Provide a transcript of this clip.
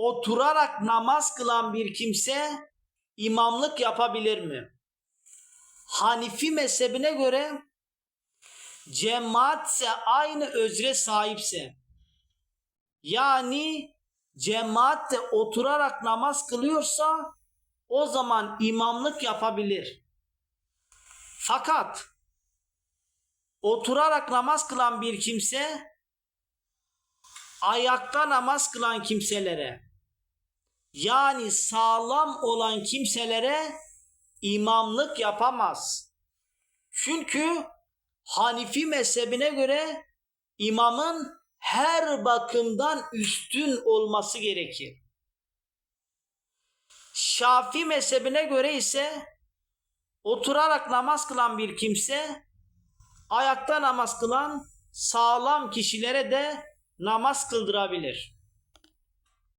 oturarak namaz kılan bir kimse imamlık yapabilir mi? Hanifi mezhebine göre cemaatse aynı özre sahipse yani cemaatte oturarak namaz kılıyorsa o zaman imamlık yapabilir. Fakat oturarak namaz kılan bir kimse ayakta namaz kılan kimselere yani sağlam olan kimselere imamlık yapamaz. Çünkü Hanifi mezhebine göre imamın her bakımdan üstün olması gerekir. Şafi mezhebine göre ise oturarak namaz kılan bir kimse ayakta namaz kılan sağlam kişilere de namaz kıldırabilir.